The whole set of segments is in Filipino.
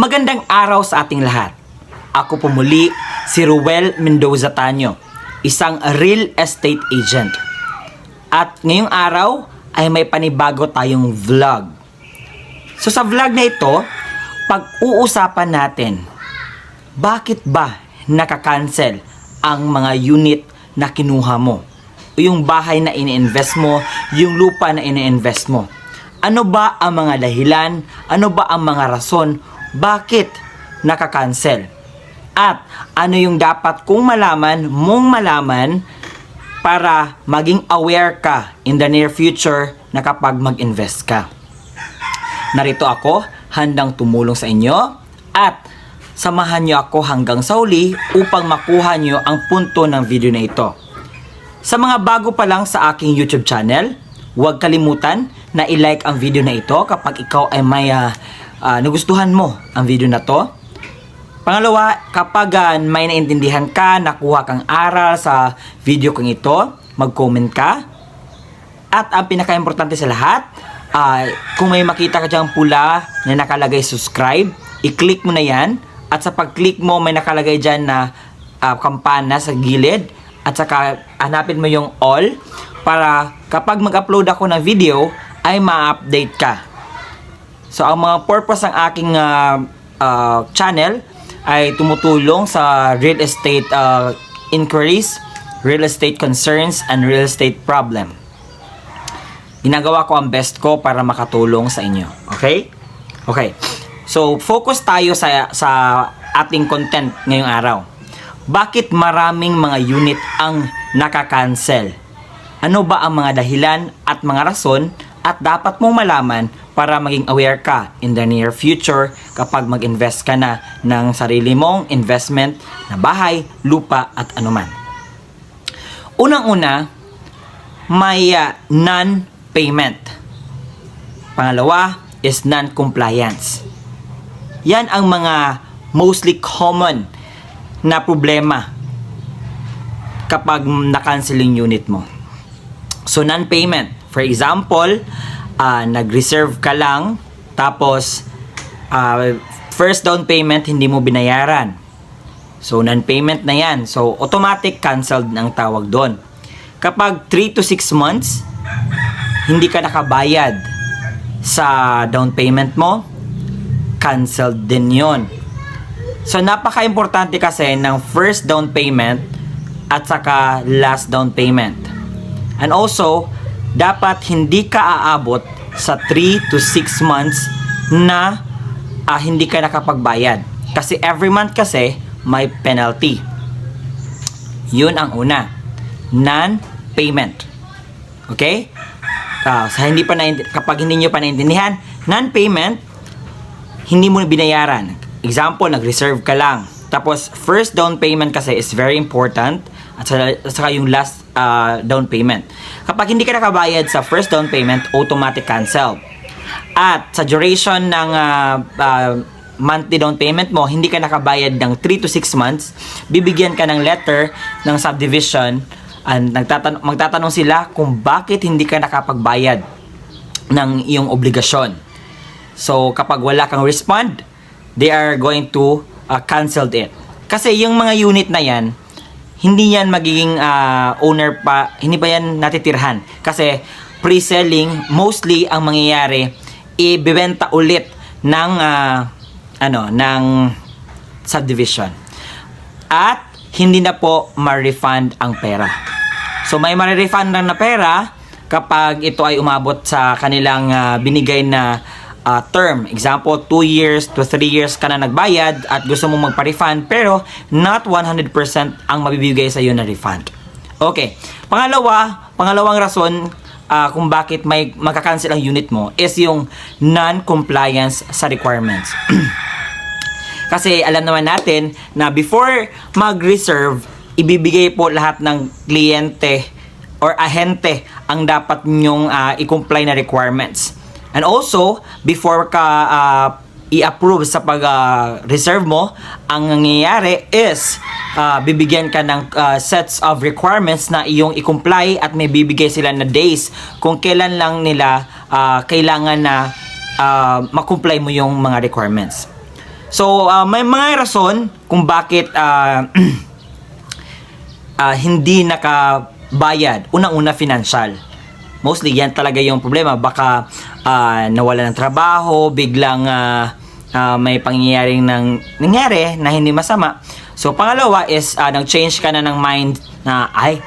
Magandang araw sa ating lahat. Ako po muli si Ruel Mendoza Tanyo, isang real estate agent. At ngayong araw ay may panibago tayong vlog. So sa vlog na ito, pag-uusapan natin, bakit ba nakakancel ang mga unit na kinuha mo? O yung bahay na ini-invest mo, yung lupa na ini-invest mo. Ano ba ang mga dahilan? Ano ba ang mga rason? Bakit nakakancel? At ano yung dapat kong malaman, mong malaman para maging aware ka in the near future na kapag mag-invest ka. Narito ako, handang tumulong sa inyo at samahan niyo ako hanggang sa uli upang makuha niyo ang punto ng video na ito. Sa mga bago pa lang sa aking YouTube channel, huwag kalimutan na i-like ang video na ito kapag ikaw ay may ah, ah, nagustuhan mo ang video na to. Pangalawa, kapag ah, may naintindihan ka, nakuha kang aral sa video kong ito, mag-comment ka. At ang pinaka-importante sa lahat, ay kung may makita ka diyang pula na nakalagay subscribe, i-click mo na yan. At sa pag-click mo, may nakalagay dyan na ah, kampana sa gilid. At saka hanapin mo yung all para kapag mag-upload ako ng video, ay ma-update ka. So ang mga purpose ng aking ah, ah, channel ay tumutulong sa real estate ah, inquiries, real estate concerns, and real estate problem. Ginagawa ko ang best ko para makatulong sa inyo. Okay? Okay. So, focus tayo sa, sa ating content ngayong araw. Bakit maraming mga unit ang nakakancel? Ano ba ang mga dahilan at mga rason at dapat mong malaman para maging aware ka in the near future kapag mag-invest ka na ng sarili mong investment na bahay, lupa at anuman. Unang-una, may uh, non-payment. Pangalawa is non-compliance. Yan ang mga mostly common na problema kapag na-cancel yung unit mo. So, non-payment. For example, ah, nag-reserve ka lang, tapos ah, first down payment hindi mo binayaran. So, non-payment na yan. So, automatic canceled ang tawag doon. Kapag 3 to 6 months, hindi ka nakabayad sa down payment mo, canceled din yon. So, napaka-importante kasi ng first down payment at saka last down payment. And also, dapat hindi ka aabot sa 3 to 6 months na ah, hindi ka nakapagbayad. Kasi every month kasi may penalty. Yun ang una. Non-payment. Okay? Ah, sa hindi pa na kapag hindi niyo pa naintindihan, non-payment hindi mo binayaran. Example, nag-reserve ka lang. Tapos, first down payment kasi is very important at saka, yung last ah, down payment. Kapag hindi ka nakabayad sa first down payment, automatic cancel. At sa duration ng ah, ah, monthly down payment mo, hindi ka nakabayad ng 3 to 6 months, bibigyan ka ng letter ng subdivision and nagtatanong, magtatanong sila kung bakit hindi ka nakapagbayad ng iyong obligasyon. So, kapag wala kang respond, they are going to uh, cancel it. Kasi yung mga unit na yan, hindi yan magiging ah, owner pa, hindi pa yan natitirhan. Kasi pre-selling, mostly ang mangyayari, ibebenta ulit ng ah, ano, ng subdivision. At hindi na po ma-refund ang pera. So may ma-refund na pera kapag ito ay umabot sa kanilang ah, binigay na ah, term. Example, 2 years to 3 years ka na nagbayad at gusto mong magpa-refund pero not 100% ang mabibigay sa iyo na refund. Okay. Pangalawa, pangalawang rason ah, kung bakit may magka-cancel ang unit mo is yung non-compliance sa requirements. Kasi alam naman natin na before mag-reserve, ibibigay po lahat ng kliyente or ahente ang dapat nyong ah, i-comply na requirements. And also, before ka ah, i-approve sa pag-reserve mo, ang nangyayari is ah, bibigyan ka ng ah, sets of requirements na iyong i-comply at may bibigay sila na days kung kailan lang nila ah, kailangan na ah, makomply mo yung mga requirements. So, ah, may mga rason kung bakit ah, ah, hindi nakabayad. Unang-una, financial. Mostly, yan talaga yung problema. Baka ah, nawala ng trabaho, biglang ah, ah, may pangyayaring nang, nangyari na hindi masama. So, pangalawa is, ah, nag-change ka na ng mind na, ay,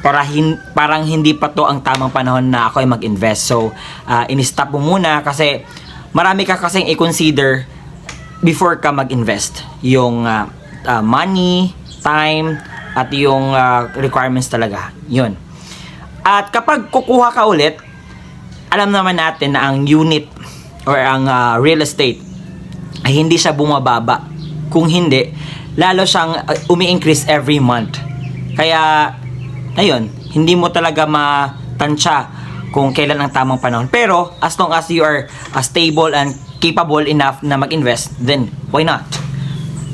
para hin- parang hindi pa to ang tamang panahon na ako ay mag-invest. So, ah, in-stop mo muna kasi marami ka kasing i-consider before ka mag-invest. Yung ah, ah, money, time, at yung ah, requirements talaga. Yun. At kapag kukuha ka ulit, alam naman natin na ang unit or ang ah, real estate ay hindi siya bumababa. Kung hindi, lalo siyang uh, umi-increase every month. Kaya, ayun, hindi mo talaga matansya kung kailan ang tamang panahon. Pero, as long as you are uh, stable and capable enough na mag-invest, then why not?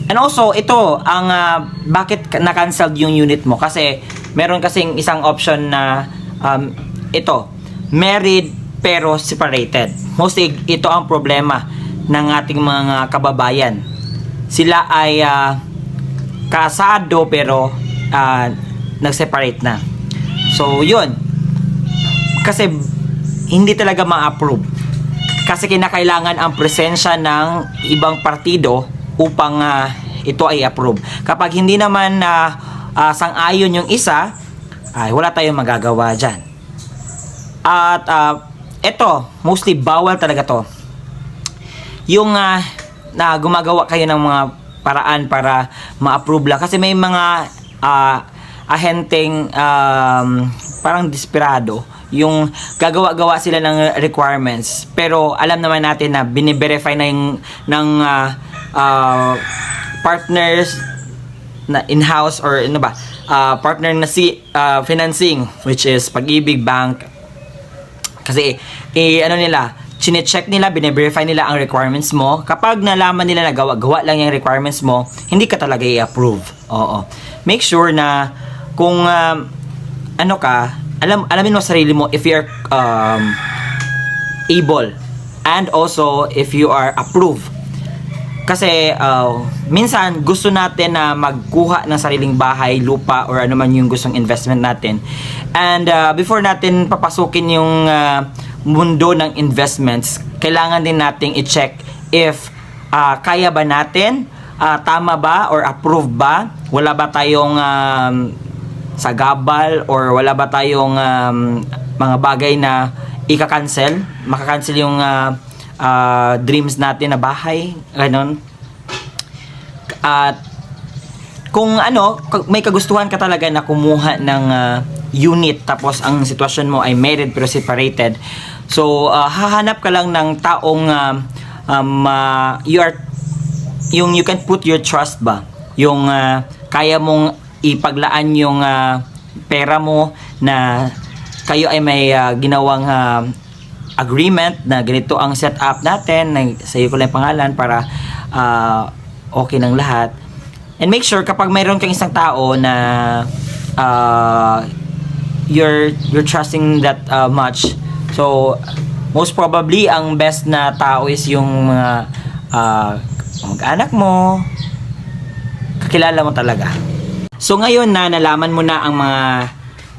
And also, ito, ang ah, bakit na-cancelled yung unit mo? Kasi, meron kasing isang option na um, ito, married pero separated. Mostly, ito ang problema ng ating mga kababayan. Sila ay ah, kasado pero ah, nag-separate na. So, yun. Kasi, hindi talaga ma-approve. Kasi kinakailangan ang presensya ng ibang partido upang ah, ito ay approve. Kapag hindi naman na sang-ayon yung isa, ay wala tayong magagawa dyan. At ah, ito, mostly bawal talaga to. Yung ah, na gumagawa kayo ng mga paraan para ma-approve lang. Kasi may mga ah, ahenteng um, parang desperado yung gagawa-gawa sila ng requirements pero alam naman natin na bine-verify na yung ng ah, ah, partners na in-house or ano ba ah, partner na si ah, financing which is Pag-ibig Bank. Kasi eh, ano nila chine-check nila bine-verify nila ang requirements mo. Kapag nalaman nila na gawa-gawa lang yung requirements mo hindi ka talaga i-approve. Oo. Make sure na kung um, ano ka alam alamin mo sarili mo if you're um, able. And also if you are approved kasi uh, minsan gusto natin na magkuha ng sariling bahay, lupa or ano man yung gustong investment natin. And uh, before natin papasukin yung uh, mundo ng investments, kailangan din nating i-check if uh, kaya ba natin, uh, tama ba or approve ba, wala ba tayong um, sagabal or wala ba tayong um, mga bagay na ika-cancel, maka-cancel yung uh, uh, dreams natin na bahay, ganon. At kung ano, may kagustuhan ka talaga na kumuha ng uh, unit tapos ang sitwasyon mo ay married pero separated. So, uh, hahanap ka lang ng taong um, um, uh, you are yung you can put your trust ba? Yung uh, kaya mong ipaglaan yung uh, pera mo na kayo ay may uh, ginawang uh, agreement na ganito ang setup natin, na sa ko lang pangalan para ah, okay ng lahat. And make sure kapag mayroon kang isang tao na ah, you're you're trusting that ah, much. So most probably ang best na tao is yung mga ah, mag-anak mo, kakilala mo talaga. So ngayon na nalaman mo na ang mga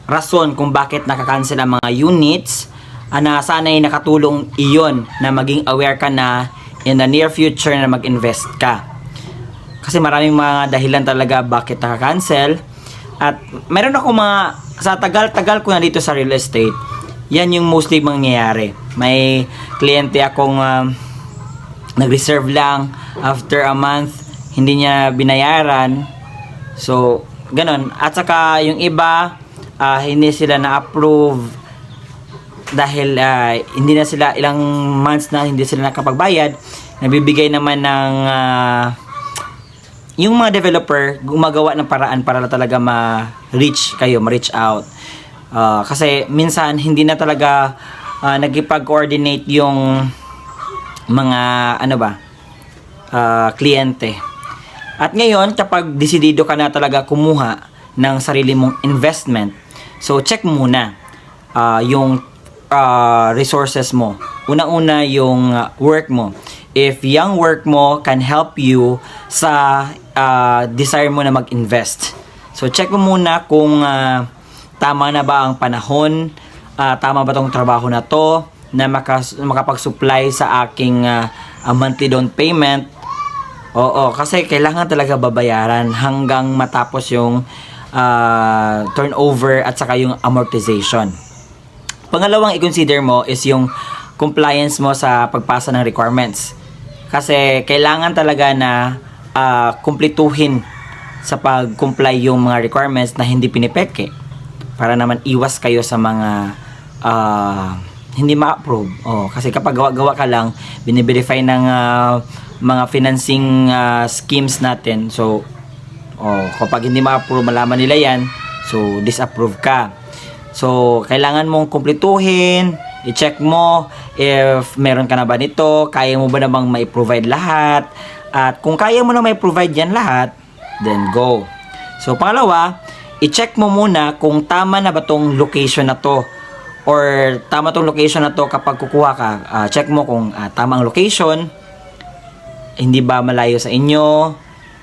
rason kung bakit nakakancel ang mga units, ah, na sana ay nakatulong iyon na maging aware ka na in the near future na mag-invest ka. Kasi maraming mga dahilan talaga bakit nakakancel. At meron ako mga, sa tagal-tagal ko na dito sa real estate, yan yung mostly mangyayari. May kliyente akong um, nag-reserve lang after a month, hindi niya binayaran. So, ganun. At saka yung iba, ah, hindi sila na-approve dahil ah, hindi na sila ilang months na hindi sila nakapagbayad. Nabibigay naman ng ah, yung mga developer gumagawa ng paraan para talaga ma-reach kayo, ma-reach out. Ah, kasi minsan hindi na talaga ah, nagkipag-coordinate yung mga ano ba ah, kliyente. At ngayon, kapag desidido ka na talaga kumuha ng sarili mong investment, so check muna ah, yung uh, resources mo. Unang-una yung uh, work mo. If yung work mo can help you sa uh, desire mo na mag-invest. So check mo muna kung uh, tama na ba ang panahon, uh, tama ba tong trabaho na to na makas- makapag-supply sa aking uh, uh, monthly down payment. Oo, kasi kailangan talaga babayaran hanggang matapos yung uh, turnover at saka yung amortization. Pangalawang i-consider mo is yung compliance mo sa pagpasa ng requirements. Kasi kailangan talaga na ah, kumpletuhin sa pag-comply yung mga requirements na hindi pinipeke para naman iwas kayo sa mga ah, hindi ma-approve. Oh, kasi kapag gawa-gawa ka lang, biniverify ng ah, mga financing ah, schemes natin. So, oh, kapag hindi ma-approve, malaman nila yan. So, disapprove ka. So, kailangan mong kumpletuhin, i-check mo if meron ka na ba nito, kaya mo ba namang may provide lahat, at kung kaya mo na may provide yan lahat, then go. So, pangalawa, i-check mo muna kung tama na ba tong location na to or tama tong location na to kapag kukuha ka. Ah, check mo kung ah, tama location, hindi ba malayo sa inyo,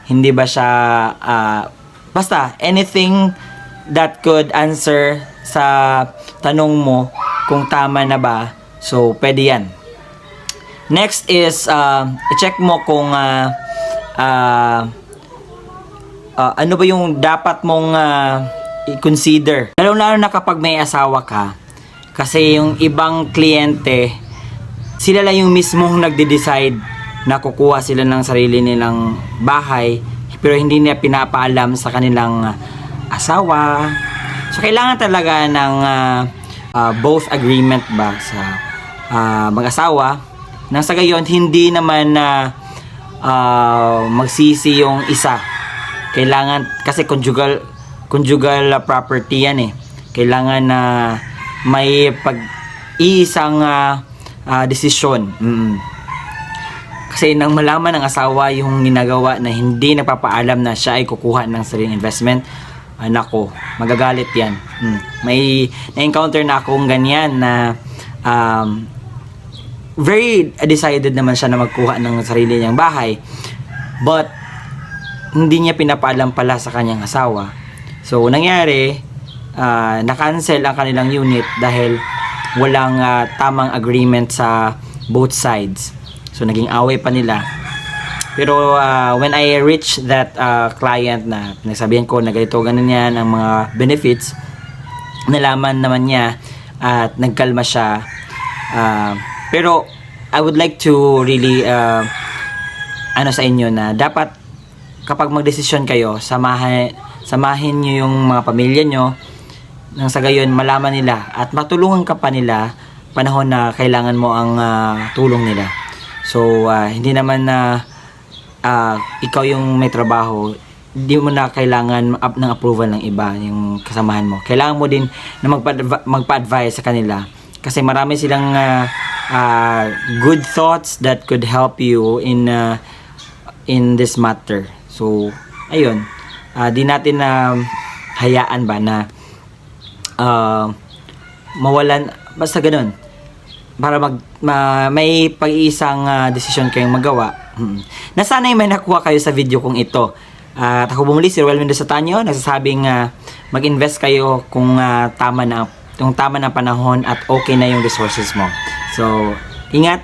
hindi ba siya ah, basta anything that could answer sa tanong mo kung tama na ba. So, pwede yan. Next is, uh, i-check mo kung uh, uh, uh, ano ba yung dapat mong uh, i-consider. Lalo-lalo na kapag may asawa ka. Kasi yung ibang kliyente, sila lang yung mismong nagde-decide na kukuha sila ng sarili nilang bahay pero hindi nila pinapaalam sa kanilang asawa. So kailangan talaga ng uh, uh, both agreement ba sa uh, mag-asawa nang sa gayon hindi naman na uh, magsisi yung isa. Kailangan kasi conjugal conjugal uh, property yan eh. Kailangan na may pag iisang uh, uh, desisyon. Mm. Kasi nang malaman ng asawa yung ginagawa na hindi nagpapaalam na siya ay kukuha ng sariling investment, anak ko, magagalit yan. Mm. May na-encounter na akong ganyan na um, very decided naman siya na magkuha ng sarili niyang bahay. But, hindi niya pinapaalam pala sa kanyang asawa. So, nangyari, uh, na-cancel ang kanilang unit dahil walang ah, tamang agreement sa both sides. So, naging away pa nila. Pero uh, when I reach that uh, client na nagsabihan ko na ganito, ganun yan ang mga benefits, nalaman naman niya at nagkalma siya. Uh, pero I would like to really uh, ano sa inyo na dapat kapag magdesisyon kayo, samahan samahin niyo yung mga pamilya niyo nang sa gayon malaman nila at matulungan ka pa nila panahon na kailangan mo ang ah, tulong nila. So ah, hindi naman na ah, ikaw yung may trabaho, hindi mo na kailangan up ng approval ng iba, yung kasamahan mo. Kailangan mo din na magpa- magpa-advise sa kanila kasi marami silang ah, ah, good thoughts that could help you in ah, in this matter. So, ayun. Ah, di natin na hayaan ba na ah, mawalan basta ganun para mag ma- may pag-iisang ah, desisyon kayong magawa. Hmm. Nasanay may nakuha kayo sa video kong ito. At ako bumuli si Roel Mendoza Tanyo, nagsasabing ah, mag-invest kayo kung ah, tama na yung tama na panahon at okay na yung resources mo. So, ingat